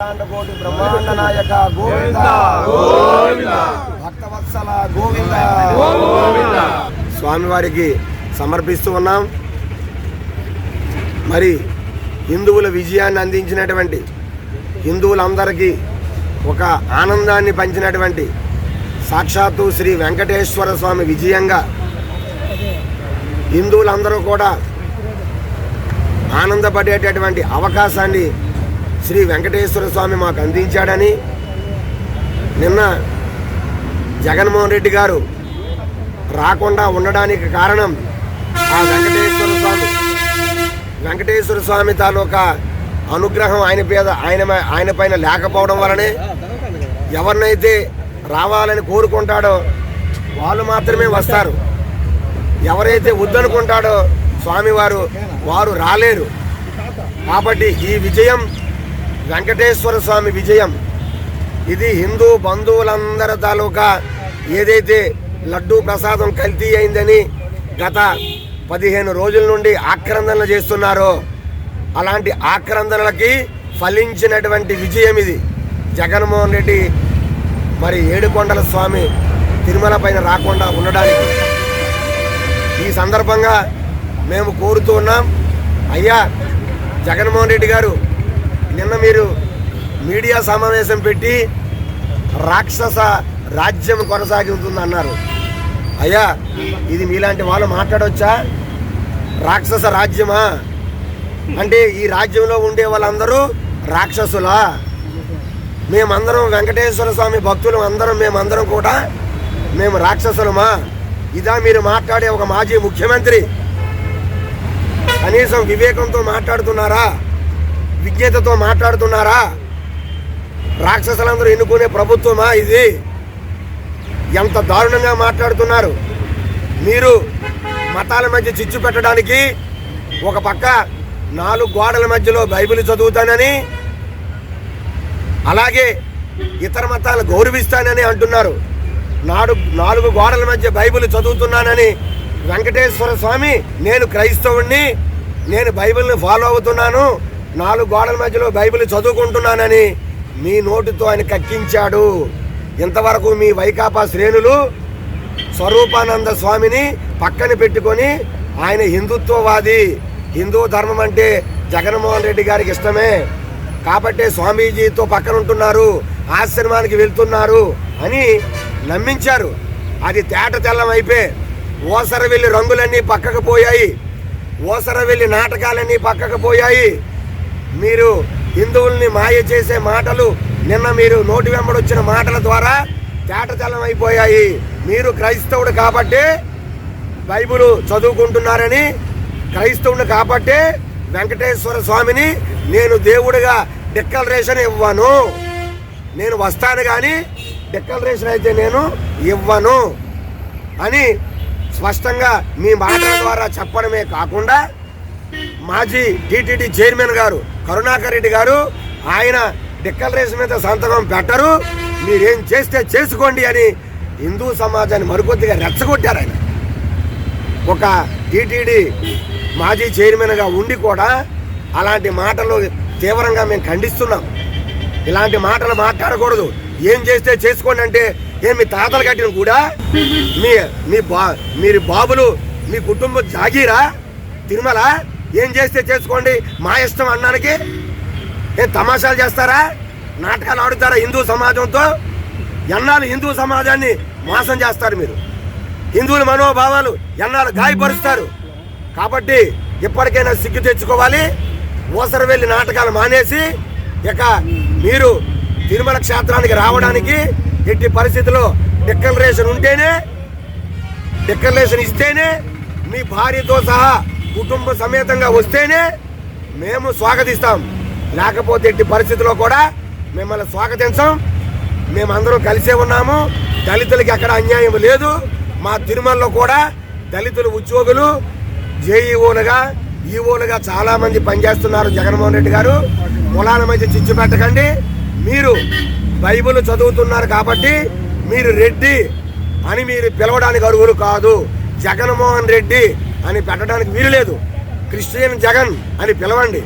కోటి బ్రహ్మాండ నాయక గోవింద. భక్తవత్సల గోవింద. స్వామివారికి సమర్పిస్తూ ఉన్నాం. మరి హిందువుల విజయాన్ని అందించినటువంటి హిందువులందరికీ ఒక ఆనందాన్ని పంచినటువంటి సాక్షాత్తు శ్రీ వెంకటేశ్వర స్వామి విజయంగా హిందువులందరూ కూడా ఆనందపడేటటువంటి అవకాశాన్ని శ్రీ వెంకటేశ్వర స్వామి మాకు అందించాడని నిన్న జగన్మోహన్ రెడ్డి గారు రాకుండా ఉండడానికి కారణం ఆ వెంకటేశ్వర స్వామి. వెంకటేశ్వర స్వామి తాలూకా అనుగ్రహం ఆయన మీద ఆయన ఆయన పైన లేకపోవడం వలనే ఎవరినైతే రావాలని కోరుకుంటాడో వాళ్ళు మాత్రమే వస్తారు. ఎవరైతే వద్దనుకుంటాడో స్వామివారు వారు రాలేరు. కాబట్టి ఈ విజయం వెంకటేశ్వర స్వామి విజయం. ఇది హిందూ బంధువులందరి తాలూకా ఏదైతే లడ్డూ ప్రసాదం కల్తీ అయిందని గత పదిహేను రోజుల నుండి ఆక్రందనలు చేస్తున్నారో అలాంటి ఆక్రందనలకి ఫలించినటువంటి విజయం ఇది. జగన్మోహన్ రెడ్డి మరి ఏడుకొండల స్వామి తిరుమల పైన రాకుండా ఉండడానికి. ఈ సందర్భంగా మేము కోరుతూ ఉన్నాం అయ్యా జగన్మోహన్ రెడ్డి గారు నిన్న మీరు మీడియా సమావేశం పెట్టి రాక్షస రాజ్యం కొనసాగుతుంది అన్నారు. అయ్యా ఇది మీలాంటి వాళ్ళు మాట్లాడవచ్చా రాక్షస రాజ్యమా? అంటే ఈ రాజ్యంలో ఉండే వాళ్ళందరూ రాక్షసులా? మేమందరం వెంకటేశ్వర స్వామి భక్తులు అందరం మేమందరం కూడా మేము రాక్షసులమా? ఇదా మీరు మాట్లాడే ఒక మాజీ ముఖ్యమంత్రి. కనీసం వివేకంతో మాట్లాడుతున్నారా? విజ్ఞతతో మాట్లాడుతున్నారా? రాక్షసులందరూ ఎన్నుకునే ప్రభుత్వమా ఇది? ఎంత దారుణంగా మాట్లాడుతున్నారు. మీరు మతాల మధ్య చిచ్చు పెట్టడానికి ఒక పక్క నాలుగు గోడల మధ్యలో బైబిల్ చదువుతానని అలాగే ఇతర మతాలు గౌరవిస్తానని అంటున్నారు. నాడు నాలుగు గోడల మధ్య బైబిల్ చదువుతున్నానని వెంకటేశ్వర స్వామి నేను క్రైస్తవుణ్ణి నేను బైబిల్ని ఫాలో అవుతున్నాను. నాలుగు గోడల మధ్యలో బైబిల్ చదువుకుంటున్నానని మీ నోటితో ఆయన కక్కించాడు. ఇంతవరకు మీ వైకాపా శ్రేణులు స్వరూపానంద స్వామిని పక్కన పెట్టుకొని ఆయన హిందుత్వవాది. హిందూ ధర్మం అంటే జగన్మోహన్ రెడ్డి గారికి ఇష్టమే. కాబట్టే స్వామీజీతో పక్కన ఉంటున్నారు ఆశ్రమానికి వెళ్తున్నారు అని నమ్మించారు. అది తేట తెల్లం అయిపోయి ఓసర వెళ్ళి రంగులన్నీ పక్కకు పోయాయి. ఓసర వెళ్ళి నాటకాలన్నీ పక్కకు పోయాయి. మీరు హిందువుల్ని మాయ చేసే మాటలు నిన్న మీరు నోటి వెంబడొచ్చిన మాటల ద్వారా తేటతెల్లం అయిపోయాయి మీరు క్రైస్తవుడు కాబట్టే బైబిల్ చదువుకుంటున్నారని క్రైస్తవుని కాబట్టే వెంకటేశ్వర స్వామిని నేను దేవుడిగా డిక్లరేషన్ ఇవ్వను. నేను వస్తాను కానీ డిక్లరేషన్ అయితే నేను ఇవ్వను అని స్పష్టంగా మీ మాటల ద్వారా చెప్పడమే కాకుండా మాజీ టీటీడీ చైర్మన్ గారు కరుణాకర్ రెడ్డి గారు ఆయన డిక్లరేషన్ మీద సంతకం పెట్టరు. మీరేం చేస్తే చేసుకోండి అని హిందూ సమాజాన్ని మరికొద్దిగా రెచ్చగొట్టారు ఆయన. ఒక టీటీడీ మాజీ చైర్మన్గా ఉండి కూడా అలాంటి మాటలు తీవ్రంగా మేము ఖండిస్తున్నాం. ఇలాంటి మాటలు మాట్లాడకూడదు. ఏం చేస్తే చేసుకోండి అంటే ఏ మీ తాతలు కట్టిన కూడా? మీ మీ బా మీరు బాబులు మీ కుటుంబం జాగీరా? తిరుమల? ఏం చేస్తే చేసుకోండి? మా ఇష్టం అన్నానికి? ఏం తమాషాలు చేస్తారా? నాటకాలు ఆడుతారా హిందూ సమాజంతో? ఎన్నాళ్ళు హిందూ సమాజాన్ని మోసం చేస్తారు మీరు? హిందువుల మనోభావాలు ఎన్నాళ్ళు గాయపరుస్తారు? కాబట్టి ఇప్పటికైనా సిగ్గు తెచ్చుకోవాలి. ఓసరి వెళ్ళి నాటకాలు మానేసి ఇక మీరు తిరుమల క్షేత్రానికి రావడానికి ఎట్టి పరిస్థితిలో డిక్లరేషన్ ఉంటేనే డిక్లరేషన్ ఇస్తేనే మీ భార్యతో సహా కుటుంబ సమేతంగా వస్తేనే మేము స్వాగతిస్తాం. లేకపోతే ఎట్టి పరిస్థితిలో కూడా మిమ్మల్ని స్వాగతించాం. మేమందరం కలిసే ఉన్నాము. దళితులకి ఎక్కడ అన్యాయం లేదు. మా తిరుమలలో కూడా దళితులు ఉద్యోగులు జేఈఓలుగా ఈఓలుగా చాలామంది పనిచేస్తున్నారు జగన్మోహన్ రెడ్డి గారు. కులాల మధ్య చిచ్చు పెట్టకండి. మీరు బైబిల్ చదువుతున్నారు కాబట్టి మీరు రెడ్డి అని మీరు పిలవడానికి అర్హులు కాదు. జగన్మోహన్ రెడ్డి అని పెట్టడానికి వీలు లేదు. క్రిస్టియన్ జగన్ అని పిలవండి.